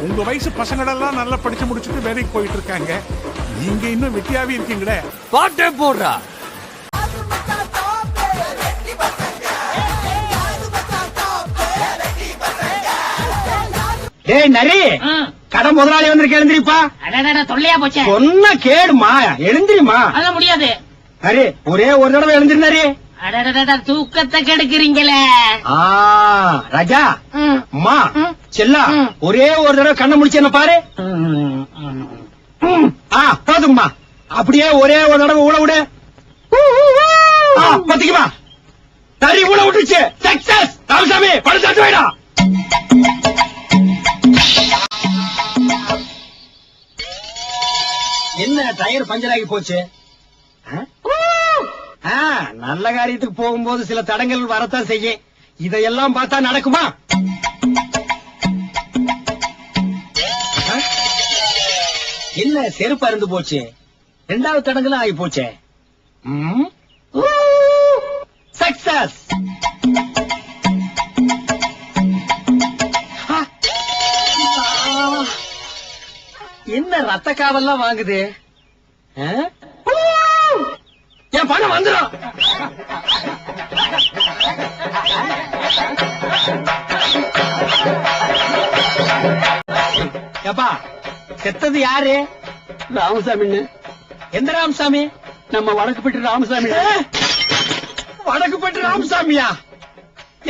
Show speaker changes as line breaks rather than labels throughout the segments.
உங்க வயசு பசங்களெல்லாம் நல்லா படிச்சு முடிச்சுட்டு வேலைக்கு போயிட்டு இருக்காங்க நீங்க இன்னும் வெட்டியாவே இருக்கீங்களே?
பாட்டே போடுறா.
டேய் நரி! கடை முதலாளி வந்து எழுந்திரிப்பா.
அடடட தொல்லையா போச்சே.
சொன்ன கேடுமா? எழுந்திரிமா.
அதெல்லாம் முடியாது.
நரி ஒரே ஒரு தடவை எழுந்திரி நரி.
அடடட தூக்கத்தை கெடுக்கிறீங்களே.
ஆ ராஜா.
ம்.
செல்லா. ஒரே ஒரு தடவை கண்ணை முடிச்சு என்ன பாரு. ஆ போதும்மா. அப்படியே ஒரே ஒரு தடவை உழ விடு. பத்திக்குமா? சரி உழ விட்டுச்சு சக்சஸ்! ராமசாமி படுத்தாட்டு வேடா. என்ன டயர் பஞ்சர் ஆகி போச்சு நல்ல காரியத்துக்கு போகும்போது சில தடங்கள் வரத்தான் செய்யும். இதையெல்லாம் பார்த்தா நடக்குமா? இல்ல செருப்பு அருந்து போச்சு? ரெண்டாவது தடங்களும் ஆகி போச்சே. சக்சஸ் என்ன ரத்த காவல்லாம் வாங்குது? என் பணம் வந்துடும் ஏப்பா! செத்தது யாரு? ராமசாமின்னு எந்த ராமசாமி? நம்ம வடக்குப்பட்டு ராமசாமி வடக்குப்பட்டு ராமசாமியா?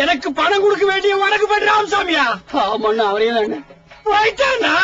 எனக்கு பணம் கொடுக்க வேண்டிய வடக்குப்பட்டு ராமசாமியா? ஆமாண்ணா அவரே தாங்க போயிட்டானா